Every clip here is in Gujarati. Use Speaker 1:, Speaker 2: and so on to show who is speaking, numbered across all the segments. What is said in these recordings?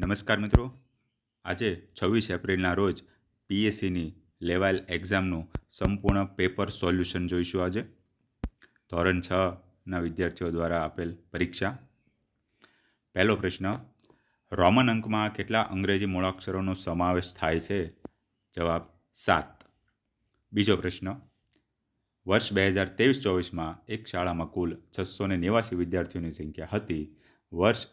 Speaker 1: નમસ્કાર મિત્રો. આજે છવ્વીસ એપ્રિલના રોજ પીએસસીની લેવાયેલ એક્ઝામનું સંપૂર્ણ પેપર સોલ્યુશન જોઈશું આજે. ધોરણ છના વિદ્યાર્થીઓ દ્વારા આપેલ પરીક્ષા. પહેલો પ્રશ્ન, રોમન અંકમાં કેટલા અંગ્રેજી મૂળાક્ષરોનો સમાવેશ થાય છે? જવાબ સાત. બીજો પ્રશ્ન, વર્ષ બે હજાર ત્રેવીસ ચોવીસમાં એક શાળામાં કુલ છસો ને નેવાસી વિદ્યાર્થીઓની સંખ્યા હતી. વર્ષ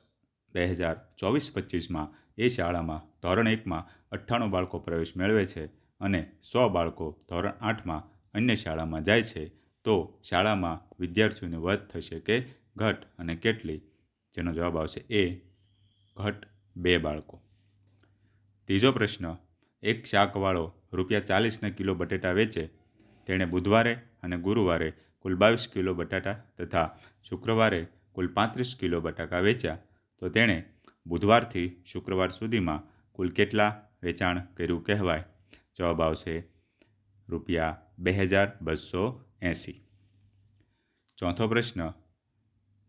Speaker 1: બે હજાર ચોવીસ પચીસમાં એ શાળામાં ધોરણ એકમાં અઠ્ઠાણું બાળકો પ્રવેશ મેળવે છે અને સો બાળકો ધોરણ આઠમાં અન્ય શાળામાં જાય છે. તો શાળામાં વિદ્યાર્થીઓની વધ થશે કે ઘટ અને કેટલી? જેનો જવાબ આવશે એ, ઘટ બે બાળકો. ત્રીજો પ્રશ્ન, એક શાકવાળો રૂપિયા ચાલીસના કિલો બટેટા વેચે. તેણે બુધવારે અને ગુરુવારે કુલ બાવીસ કિલો બટાટા તથા શુક્રવારે કુલ પાંત્રીસ કિલો બટાકા વેચ્યા. તો તેણે બુધવારથી શુક્રવાર સુધીમાં કુલ કેટલા વેચાણ કર્યું કહેવાય? જવાબ આવશે રૂપિયા બે હજાર બસો એંસી. ચોથો પ્રશ્ન,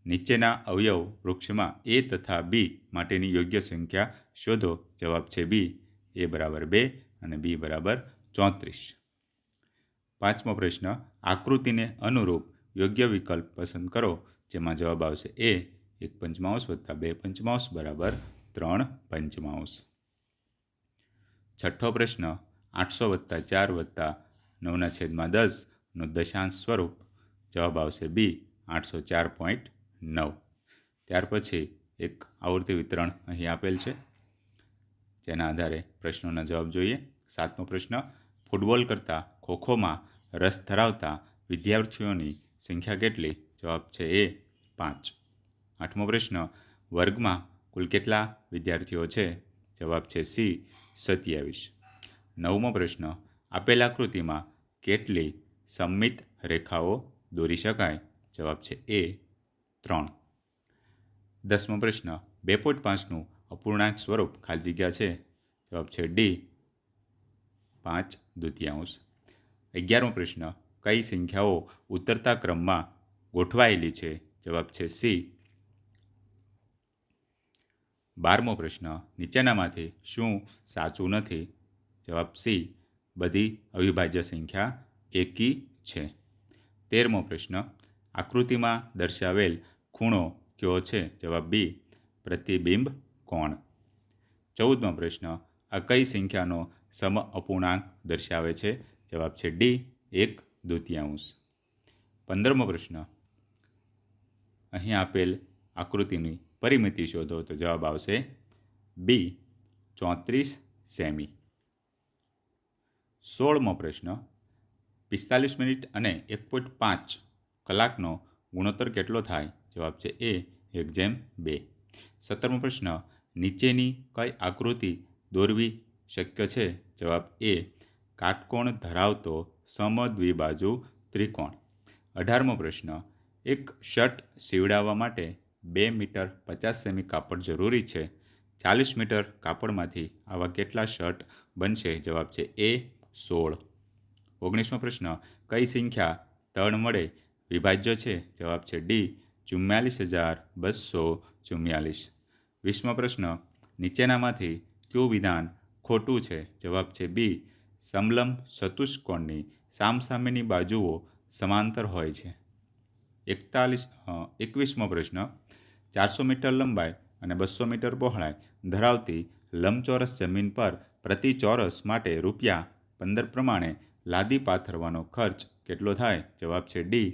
Speaker 1: નીચેના અવયવ વૃક્ષમાં એ તથા બી માટેની યોગ્ય સંખ્યા શોધો. જવાબ છે બી, એ બરાબર બે અને બી બરાબર ચોત્રીસ. પાંચમો પ્રશ્ન, આકૃતિને અનુરૂપ યોગ્ય વિકલ્પ પસંદ કરો, જેમાં જવાબ આવશે એ એક પંચમાંશ વત્તા બે પંચમાંશ બરાબર ત્રણ પંચમાંશ. છઠ્ઠો પ્રશ્ન આઠસો વત્તા ચાર વત્તા નવના છેદમાં દસનું દશાંશ સ્વરૂપ. જવાબ આવશે બી, આઠસો ચાર પોઈન્ટ નવ. ત્યાર પછી એક આવૃત્તિ વિતરણ અહીં આપેલ છે. જેના આધારે પ્રશ્નોના જવાબ જોઈએ. સાતમો પ્રશ્ન, ફૂટબોલ કરતાં ખોખોમાં રસ ધરાવતા વિદ્યાર્થીઓની સંખ્યા કેટલી? જવાબ છે એ, પાંચ. આઠમો પ્રશ્ન, વર્ગમાં કુલ કેટલા વિદ્યાર્થીઓ છે? જવાબ છે સી, સત્યાવીસ. નવમો પ્રશ્ન, આપેલ આકૃતિમાં કેટલી સંમિત રેખાઓ દોરી શકાય? જવાબ છે એ, ત્રણ. દસમો પ્રશ્ન, બે પોઈન્ટ પાંચનું અપૂર્ણાંક સ્વરૂપ ખાલી જગ્યા છે? જવાબ છે ડી, પાંચ દ્વિતીયાંશ અગિયારમો પ્રશ્ન, કઈ સંખ્યાઓ ઉતરતા ક્રમમાં ગોઠવાયેલી છે? જવાબ છે સી બારમો પ્રશ્ન, નીચેનામાંથી શું સાચું નથી? જવાબ સી, બધી અવિભાજ્ય સંખ્યા એકી છે. તેરમો પ્રશ્ન, આકૃતિમાં દર્શાવેલ ખૂણો કયો છે? જવાબ બી, પ્રતિબિંબ કોણ? ચૌદમો પ્રશ્ન, આ કઈ સંખ્યાનો સમ અપૂર્ણાંક દર્શાવે છે? જવાબ છે ડી, એક દ્વિતીયાંશ પંદરમો પ્રશ્ન, અહીં આપેલ આકૃતિની પરિમિતિ શોધો તો જવાબ આવશે બી, ચોત્રીસ સેમી. સોળમો પ્રશ્ન, પિસ્તાલીસ મિનિટ અને એક પોઈન્ટ પાંચ કલાકનો ગુણોત્તર કેટલો થાય? જવાબ છે એ, એક જેમ બે. સત્તરમો પ્રશ્ન, નીચેની કઈ આકૃતિ દોરવી શક્ય છે? જવાબ એ, કાટકોણ ધરાવતો સમદ્વિબાજુ ત્રિકોણ. અઢારમો પ્રશ્ન, એક શર્ટ સીવડાવવા માટે બે મીટર પચાસ સેમી કાપડ જરૂરી છે. ચાલીસ મીટર કાપડમાંથી આવા કેટલા શર્ટ બનશે? જવાબ છે એ સોળ. ઓગણીસમો પ્રશ્ન, કઈ સંખ્યા ત્રણ મળે વિભાજ્ય છે? જવાબ છે ડી ચુમ્માલીસ હજાર બસો ચુમ્માલીસ વીસમો પ્રશ્ન, નીચેનામાંથી કયું વિધાન ખોટું છે? જવાબ છે બી, સમલમ ચતુષ્કોણની સામસામેની બાજુઓ સમાંતર હોય છે. એકતાલીસ એકવીસમો પ્રશ્ન. ચારસો મીટર લંબાઈ અને બસો મીટર પહોળાઈ ધરાવતી લંબચોરસ જમીન પર પ્રતિ ચોરસ માટે રૂપિયા પંદર પ્રમાણે લાદી પાથરવાનો ખર્ચ કેટલો થાય? જવાબ છે ડી,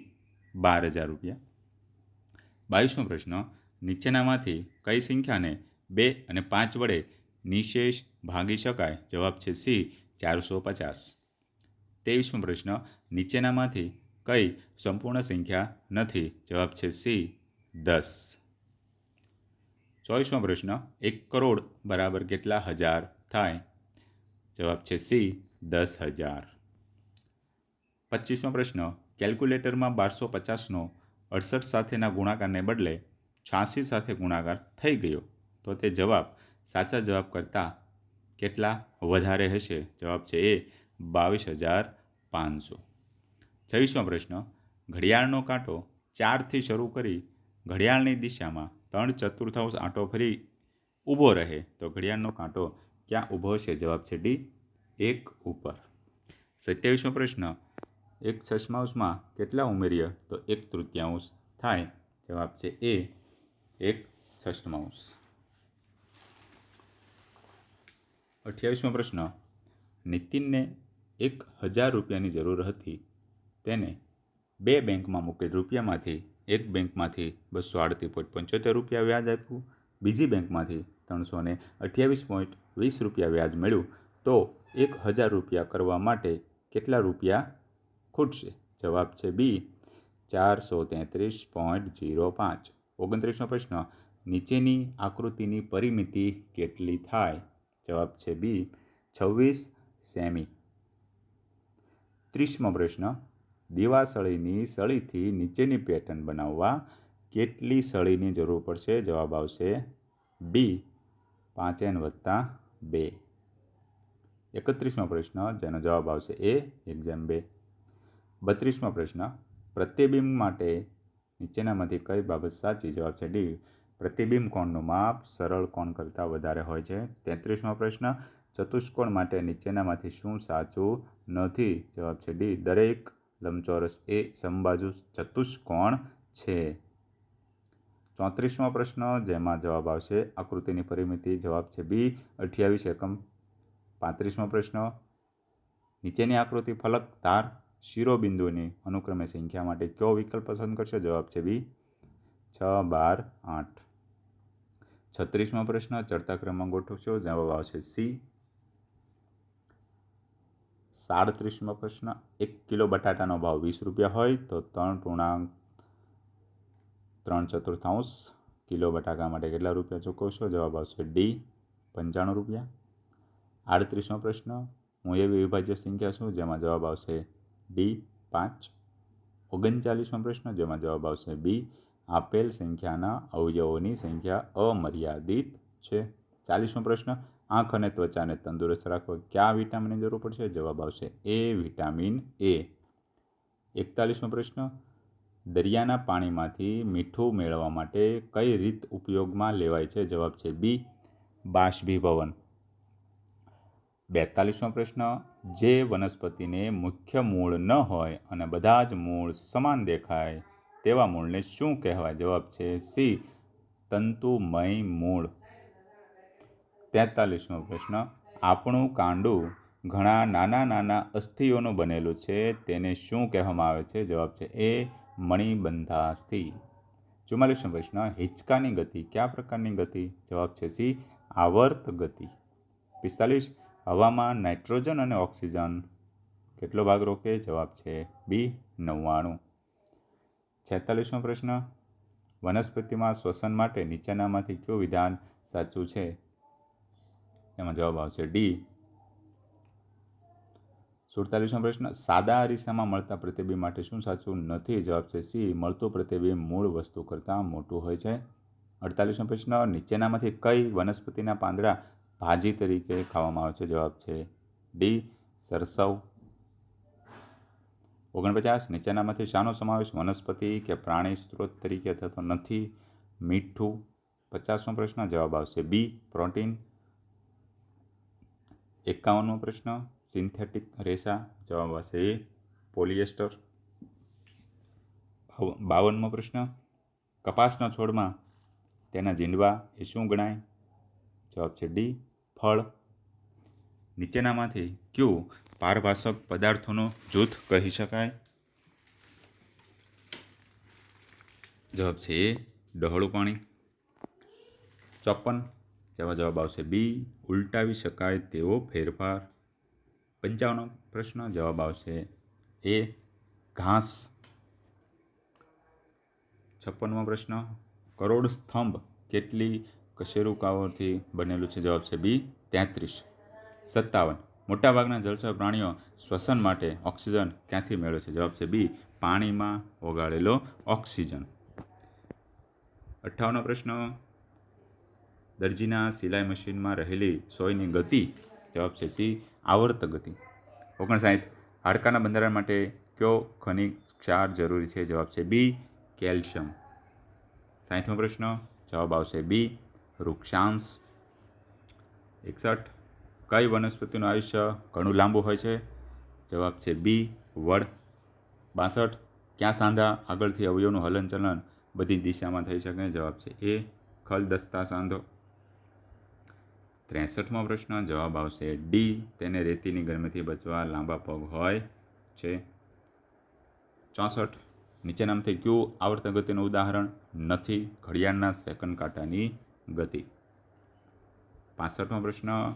Speaker 1: બાર હજાર રૂપિયા. બાવીસમો પ્રશ્ન, નીચેનામાંથી કઈ સંખ્યાને બે અને પાંચ વડે નિશેષ ભાગી શકાય? જવાબ છે સી, ચારસો પચાસ. ત્રેવીસમો પ્રશ્ન, નીચેનામાંથી કઈ સંપૂર્ણ સંખ્યા નથી? જવાબ છે સી, દસ. ચોવીસમો પ્રશ્ન, એક કરોડ બરાબર કેટલા હજાર થાય? જવાબ છે સી, દસ હજાર. પચીસમો પ્રશ્ન, કેલ્ક્યુલેટરમાં બારસો પચાસનો અડસઠ સાથેના ગુણાકારને બદલે છ્યાસી સાથે ગુણાકાર થઈ ગયો. તો તે જવાબ, સાચા જવાબ કરતાં કેટલા વધારે હશે? જવાબ છે એ, બાવીસ હજાર પાંચસો. છવ્વીસમો પ્રશ્ન, ઘડિયાળનો કાંટો ચારથી શરૂ કરી ઘડિયાળની દિશામાં ત્રણ ચતુર્થાંશ આંટો ફરી ઊભો રહે તો ઘડિયાળનો કાંટો ક્યાં ઊભો છે? જવાબ છે ડી, એક ઉપર. સત્યાવીસમો પ્રશ્ન, એક છસમાંશમાં કેટલા ઉમેરીએ તો એક તૃતીયાંશ થાય? જવાબ છે એ, એક છસમાઉસ. અઠ્યાવીસમો પ્રશ્ન, નીતિનને એક હજાર રૂપિયાની જરૂર હતી તેને બે બેંકમાં મૂકેલ રૂપિયામાંથી એક બેંકમાંથી બસો આડત્રીસ પોઈન્ટ પંચોતેર રૂપિયા વ્યાજ આપ્યું. બીજી બેંકમાંથી ત્રણસો ને અઠ્યાવીસ પોઈન્ટ વીસ રૂપિયા વ્યાજ મળ્યું. તો એક હજાર રૂપિયા કરવા માટે કેટલા રૂપિયા ખૂટશે? જવાબ છે બી, ચારસો તેત્રીસ પોઈન્ટ જીરો પાંચ. ઓગણત્રીસનો પ્રશ્ન, નીચેની આકૃતિની પરિમિતિ કેટલી થાય? જવાબ છે બી, છવ્વીસ સેમી. ત્રીસમો પ્રશ્ન દિવાસળીની સળીથી નીચેની પેટર્ન બનાવવા કેટલી સળીની જરૂર પડશે? જવાબ આવશે બી, પાંચ એન વત્તા બે. એકત્રીસમો પ્રશ્ન, જેનો જવાબ આવશે એ એક્ઝામ બે. બત્રીસમો પ્રશ્ન, પ્રતિબિંબ માટે નીચેનામાંથી કઈ બાબત સાચી? જવાબ છે ડી, પ્રતિબિંબ કોણનું માપ સરળ કોણ કરતાં વધારે હોય છે? તેત્રીસમો પ્રશ્ન, ચતુષ્કોણ માટે નીચેનામાંથી શું સાચું નથી? જવાબ છે ડી, દરેક લંબચોરસ એ સમબાજુ ચતુષ્કોણ છે. ચોત્રીસમો પ્રશ્ન જેમાં જવાબ આવશે. આકૃતિની પરિમિતિ જવાબ છે બી. અઠ્યાવીસ એકમ. પાંત્રીસમો પ્રશ્ન. નીચેની આકૃતિ ફલક તાર શિરોબિંદુની અનુક્રમે સંખ્યા માટે કયો વિકલ્પ પસંદ કરશે? જવાબ છે બી. છ બાર આઠ. છત્રીસમો પ્રશ્ન. ચડતા ક્રમમાં ગોઠવશો? જવાબ આવશે સી. સાડત્રીસમો પ્રશ્ન, એક કિલો બટાટાનો ભાવ વીસ રૂપિયા હોય તો ત્રણ પૂર્ણાંક ત્રણ ચતુર્થાંશ કિલો બટાકા માટે કેટલા રૂપિયા ચૂકવશો? જવાબ આવશે ડી, પંચાણું રૂપિયા. આડત્રીસમો પ્રશ્ન, હું એવી વિભાજ્ય સંખ્યા છું જેમાં જવાબ આવશે ડી, પાંચ. ઓગણચાલીસમો પ્રશ્ન, જેમાં જવાબ આવશે બી, આપેલ સંખ્યાના અવયવોની સંખ્યા અમર્યાદિત છે. ચાલીસમો પ્રશ્ન આંખ અને ત્વચાને તંદુરસ્ત રાખવા કયા વિટામિનની જરૂર પડશે? જવાબ આવશે એ વિટામિન એ. એકતાલીસમો પ્રશ્ન. દરિયાના પાણીમાંથી મીઠું મેળવવા માટે કઈ રીત ઉપયોગમાં લેવાય છે? જવાબ છે બી, બાષ્પીભવન. બેતાલીસમો પ્રશ્ન. જે વનસ્પતિને મુખ્ય મૂળ ન હોય અને બધા જ મૂળ સમાન દેખાય તેવા મૂળને શું કહેવાય? જવાબ છે સી, તંતુમય મૂળ. તેતાલીસમો પ્રશ્ન. આપણું કાંડું ઘણા નાના નાના અસ્થિઓનું બનેલું છે, તેને શું કહેવામાં આવે છે? જવાબ છે એ મણિબંધાસ્થિ. ચુમ્માલીસમો પ્રશ્ન, હિંચકાની ગતિ, કયા પ્રકારની ગતિ? જવાબ છે સી, આવર્ત ગતિ. પિસ્તાલીસ, હવામાં નાઇટ્રોજન અને ઓક્સિજન કેટલો ભાગ રોકે? જવાબ છે બી, નવ્વાણું. છેતાલીસમો પ્રશ્ન, વનસ્પતિમાં શ્વસન માટે નીચેનામાંથી કયું વિધાન સાચું છે? એમાં જવાબ આવશે ડી. સુડતાલીસમો પ્રશ્ન, સાદા અરીસામાં મળતા પ્રતિબિંબ માટે શું સાચું નથી? જવાબ છે સી, મળતું પ્રતિબિંબ મૂળ વસ્તુ કરતાં મોટું હોય છે. અડતાલીસમો પ્રશ્ન, નીચેનામાંથી કઈ વનસ્પતિના પાંદડા ભાજી તરીકે ખાવામાં આવે છે? જવાબ છે ડી, સરસવ. ઓગણપચાસ, નીચેનામાંથી શાનો સમાવેશ વનસ્પતિ કે પ્રાણી સ્ત્રોત તરીકે થતો નથી? મીઠું. પચાસમો પ્રશ્ન, જવાબ આવશે બી, પ્રોટીન. એકાવનમો પ્રશ્ન, સિન્થેટિક રેસા, જવાબ આવશે એ. પોલિએસ્ટર. બાવનમો પ્રશ્ન, કપાસના છોડમાં તેના જીંડવા એ શું ગણાય? જવાબ છે ડી, ફળ. નીચેનામાંથી કયું, પારભાષક પદાર્થોનો જૂથ કહી શકાય? જવાબ છે એ, ડહોળું પાણી. ચોપન જેવા જવાબ આવશે બી. ઉલટાવી શકાય તેવો ફેરફાર. પંચાવનો પ્રશ્ન, જવાબ આવશે એ. ઘાસ. છપ્પનમો પ્રશ્ન, કરોડ સ્તંભ કેટલી કશેરુકાઓથી બનેલું છે? જવાબ છે બી, તેત્રીસ. સત્તાવન. મોટાભાગના જળચર પ્રાણીઓ શ્વસન માટે ઓક્સિજન ક્યાંથી મેળવે છે? જવાબ છે બી, પાણીમાં ઓગાળેલો ઓક્સિજન. અઠ્ઠાવનનો પ્રશ્ન દરજીના સિલાઈ મશીનમાં રહેલી સોયની ગતિ, જવાબ છે સી, આવર્ત ગતિ. ઓગણસાઠ, હાડકાના બંધારણ માટે કયો ખનિજ ક્ષાર જરૂરી છે? જવાબ છે બી, કેલ્શિયમ. સાઠમો પ્રશ્ન, જવાબ આવશે બી વૃક્ષાંશ એકસઠ, કઈ વનસ્પતિનું આયુષ્ય ઘણું લાંબુ હોય છે? જવાબ છે બી, વડ. બાસઠ, ક્યાં સાંધા આગળથી અવયવનું હલનચલન બધી દિશામાં થઈ શકે? જવાબ છે એ, ખલદસ્તા સાંધો. ત્રેસઠમો પ્રશ્ન, જવાબ આવશે ડી. તેને રેતીની ગરમીથી બચવા લાંબા પગ હોય છે. ચોસઠ. નીચેનામાંથી કયું આવર્ત ગતિનું ઉદાહરણ? નથી. ઘડિયાળના સેકન્ડ કાંટાની ગતિ. પાસઠમો પ્રશ્ન,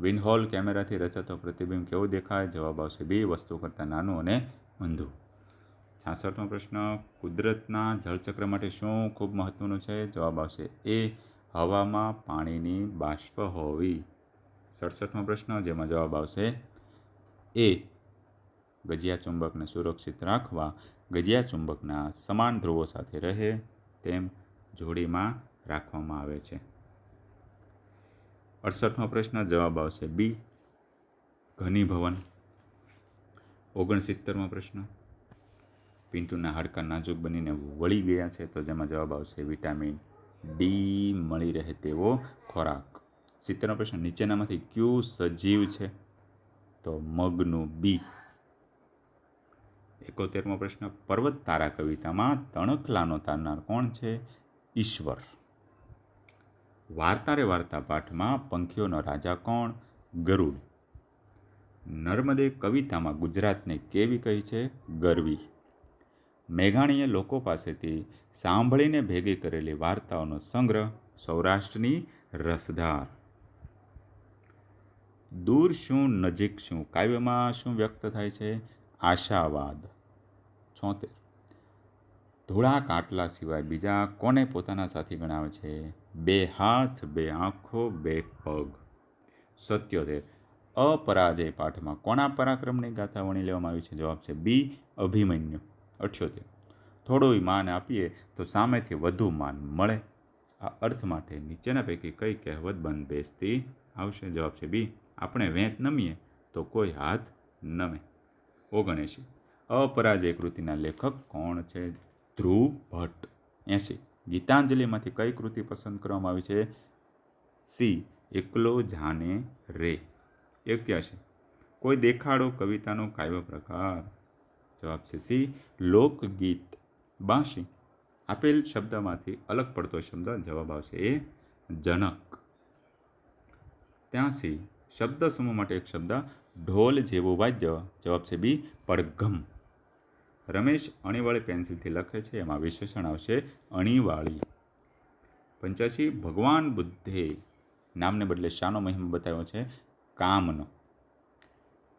Speaker 1: વિનહોલ કેમેરાથી રચાતો પ્રતિબિંબ કેવો દેખાય? જવાબ આવશે બી, વસ્તુ કરતાં નાનું અને ઊંધું. છાસઠમો પ્રશ્ન, કુદરતના જળચક્ર માટે શું ખૂબ મહત્ત્વનું છે? જવાબ આવશે એ હવામાં પાણીની બાષ્પ હોવી સડસઠમો પ્રશ્ન, જેમાં જવાબ આવશે એ. ગજિયા ચુંબકને સુરક્ષિત રાખવા, ગજિયા ચુંબકના સમાન ધ્રુવો સાથે રહે તેમ જોડીમાં રાખવામાં આવે છે. અડસઠમો પ્રશ્ન, જવાબ આવશે બી. ઘનીભવન. ઓગણસિત્તેરમો પ્રશ્ન, પિન્ટુના હાડકાં નાજુક બનીને વળી ગયા છે, તો જેમાં જવાબ આવશે વિટામિન ડી મળી રહે તેવો ખોરાક. સિત્તેરનો પ્રશ્ન, નીચેનામાંથી કયું સજીવ છે? તો મગનું બી એકોતેરમો પ્રશ્ન પર્વત તારા કવિતામાં તણખલાનો તારનાર કોણ છે? ઈશ્વર. વાર્તા રે વાર્તા પાઠમાં પંખીઓનો રાજા કોણ? ગરુડ. નર્મદે કવિતામાં ગુજરાતને કેવી કહી છે? ગરવી. મેઘાણીએ લોકો પાસેથી સાંભળીને ભેગી કરેલી વાર્તાઓનો સંગ્રહ સૌરાષ્ટ્રની રસધાર. દૂર શું, નજીક શું, કાવ્યમાં શું વ્યક્ત થાય છે? આશાવાદ. છોતેર. ધોળા કાટલા સિવાય બીજા કોને પોતાના સાથી ગણાવે છે? બે હાથ, બે આંખો, બે પગ. સત્યોતેર. અપરાજય પાઠમાં કોના પરાક્રમની ગાથા વણી લેવામાં આવી છે? જવાબ છે બી, અભિમન્યુ. અઠ્યોતેર. થોડું માન આપીએ તો સામેથી વધુ માન મળે. આ અર્થ માટે નીચેના પૈકી કઈ કહેવત બંધ બેસતી આવશે? જવાબ છે બી, આપણે વેંત નમીએ તો કોઈ હાથ નમે. ઓગણએંશી અપરાજય કૃતિના લેખક કોણ છે? ધ્રુવ ભટ્ટ. એંશી, ગીતાંજલિમાંથી કઈ કૃતિ પસંદ કરવામાં આવી છે? સી, એકલો જાને રે. એક્યાસી કોઈ દેખાડો કવિતાનો કાવ્ય પ્રકાર જવાબ છે સી, લોકગીત. બાંશી આપેલ શબ્દમાંથી અલગ પડતો શબ્દ જવાબ આવશે એ જનક. ત્યાંસી, શબ્દ સમૂહ માટે એક શબ્દ ઢોલ જેવો વાદ્ય. જવાબ છે બી, પડઘમ. રમેશ અણીવાળી પેન્સિલથી લખે છે, એમાં વિશેષણ આવશે અણીવાળી. પંચ્યાસી, ભગવાન બુદ્ધે. નામને બદલે શાનો મહિમા બતાવ્યો છે, કામનો.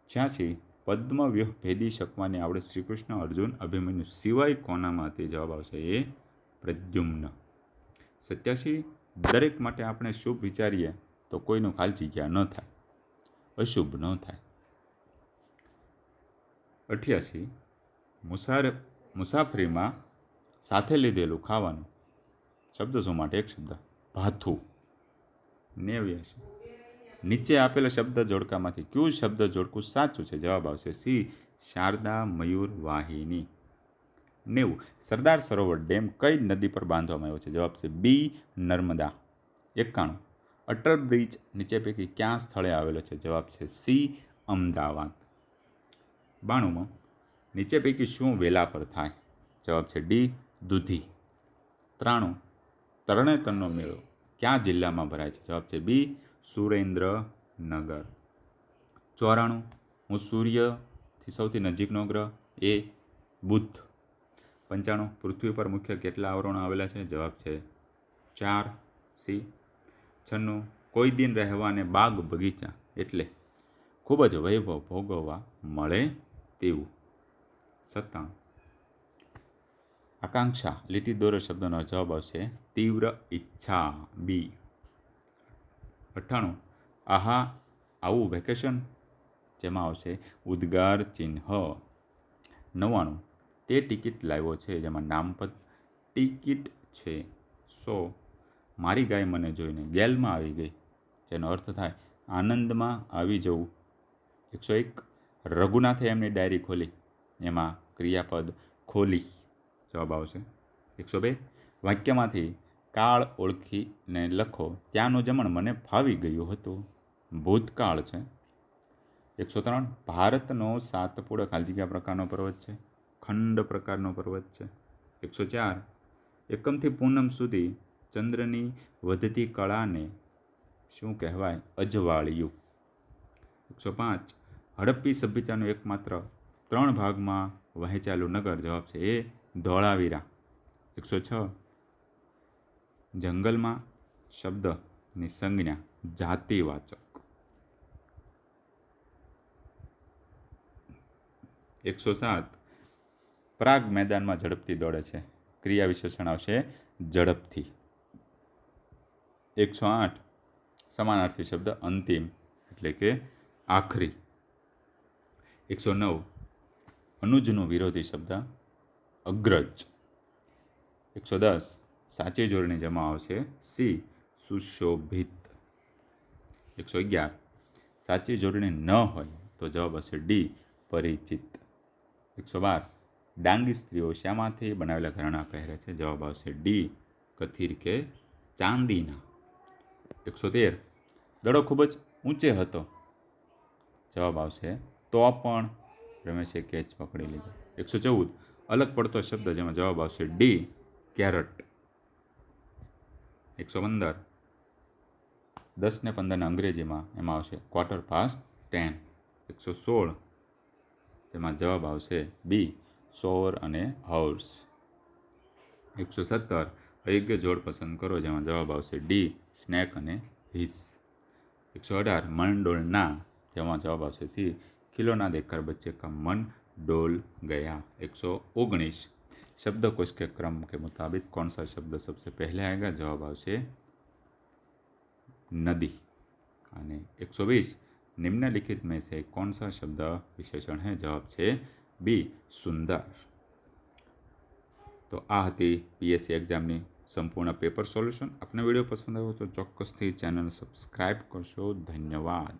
Speaker 1: છ્યાસી પદ્મવ્યુહ ભેદી શકવાની આવડે શ્રીકૃષ્ણ, અર્જુન, અભિમન્યુ સિવાય કોનામાંથી જવાબ આવશે એ પ્રદ્યુમ્ન. સત્યાસી, દરેક માટે આપણે શુભ વિચારીએ તો કોઈનું ખાલી જગ્યા ન થાય, અશુભ ન થાય. અઠ્યાસી, મુસાર, મુસાફરીમાં સાથે લીધેલું ખાવાનું, શબ્દ શું માટે? એક શબ્દ, ભાથું. નેવ્યાસી. નીચે આપેલા શબ્દ જોડકામાંથી કયું શબ્દ જોડકું સાચું છે? જવાબ આવશે સી, શારદા મયુર વાહિની. નેવું. સરદાર સરોવર ડેમ કઈ નદી પર બાંધવામાં આવ્યો છે? જવાબ છે બી, નર્મદા. એકાણું. અટલ બ્રિજ નીચે પૈકી ક્યાં સ્થળે આવેલો છે? જવાબ છે સી, અમદાવાદ. બાણુંમાં. નીચે પૈકી શું વેલા પર થાય? જવાબ છે ડી, દૂધી. ત્રાણું. તરણેતરનો મેળો ક્યાં જિલ્લામાં ભરાય છે? જવાબ છે બી સુરેન્દ્રનગર. ચોરાણું, હું સૂર્યથી સૌથી નજીકનો ગ્રહ એ બુધ. પંચાણું, પૃથ્વી પર મુખ્ય કેટલા આવરણો આવેલા છે? જવાબ છે ચાર સી. છન્નું, કોઈ દિન રહેવાને બાગ બગીચા એટલે ખૂબ જ વૈભવ ભોગવવા મળે તેવું. સત્તાણું. આકાંક્ષા લીટી દોરો શબ્દનો જવાબ આવશે તીવ્ર ઈચ્છા બી. અઠ્ઠાણું. આહા, આવું વેકેશન જેમાં આવશે? ઉદ્ગાર ચિહ્ન. નવ્વાણું. તે ટિકિટ લાવ્યો છે જેમાં નામપદ ટિકિટ છે. સો, મારી ગાય મને જોઈને ગેલમાં આવી ગઈ, જેનો અર્થ થાય આનંદમાં આવી જવું. એકસો એક. રઘુનાથે એમની ડાયરી ખોલી. એમાં ક્રિયાપદ ખોલી. જવાબ આવશે. એકસો બે. વાક્યમાંથી કાળ ઓળખીને લખો. ત્યાંનું જમણ મને ફાવી ગયું હતું. ભૂતકાળ છે. એકસો ત્રણ. ભારતનો સાતપુડા હાલ જગ્યા પ્રકારનો પર્વત છે. ખંડ પ્રકારનો પર્વત છે. એકસો ચાર. એકમથી પૂનમ સુધી ચંદ્રની વધતી કળાને શું કહેવાય? અજવાળિયું. એકસો પાંચ. હડપ્પી સભ્યતાનું એકમાત્ર ત્રણ ભાગમાં વહેંચાયેલું નગર જવાબ છે એ ધોળાવીરા. એકસો છ. જંગલમાં શબ્દની સંજ્ઞા જાતિવાચક. એકસો સાત. પ્રાગ મેદાનમાં ઝડપથી દોડે છે. ક્રિયા વિશેષણ આવશે ઝડપથી. એકસો આઠ. સમાનાર્થી શબ્દ અંતિમ, એટલે કે આખરી. એકસો નવ. અનુજનો વિરોધી શબ્દ અગ્રજ. એકસો દસ. સાચી જોડણી જેમાં આવશે સી, સુશોભિત. એકસો અગિયાર. સાચી જોડણી ન હોય તો જવાબ હશે ડી, પરિચિત. એકસો બાર. ડાંગી સ્ત્રીઓ શામાંથી બનાવેલા ઘરણા પહેરે છે. જવાબ આવશે ડી, કથિર કે ચાંદીના. એકસો તેર. દડો ખૂબ જ ઊંચે હતો. જવાબ આવશે તો પણ. રમેશે કેચ પકડી લીધો. એકસો ચૌદ. અલગ પડતો શબ્દ જેમાં જવાબ આવશે ડી, કેરટ. એકસો પંદર. દસ ને પંદરને અંગ્રેજીમાં એમાં આવશે ક્વાર્ટર પાસ ટેન એકસો સોળ. તેમાં જવાબ આવશે બી સોર અને હાઉસ એકસો સત્તર. અયોગ્ય જોડ પસંદ કરો, જેમાં જવાબ આવશે ડી સ્નેક અને હિસ. એકસો અઢાર. મન ડોલના જેમાં જવાબ આવશે સી ખિલોના દેખાર બચ્ચે કા મન ડોલ ગયા. એકસો ઓગણીસ. ओगनीस शब्दकोश के क्रम के मुताबिक कौन सा शब्द सबसे पहले आएगा जवाब આવશે नदी અને એકસો વીસ निम्नलिखित में से कौन सा शब्द विशेषण है जवाब છે બી સુંદર તો આ હતી પીએસસી એક્ઝામની સંપૂર્ણ પેપર સોલ્યુશન આપને વિડીયો પસંદ આવ્યો તો ચોક્કસથી ચેનલ સબસ્ક્રાઈબ કરશો ધન્યવાદ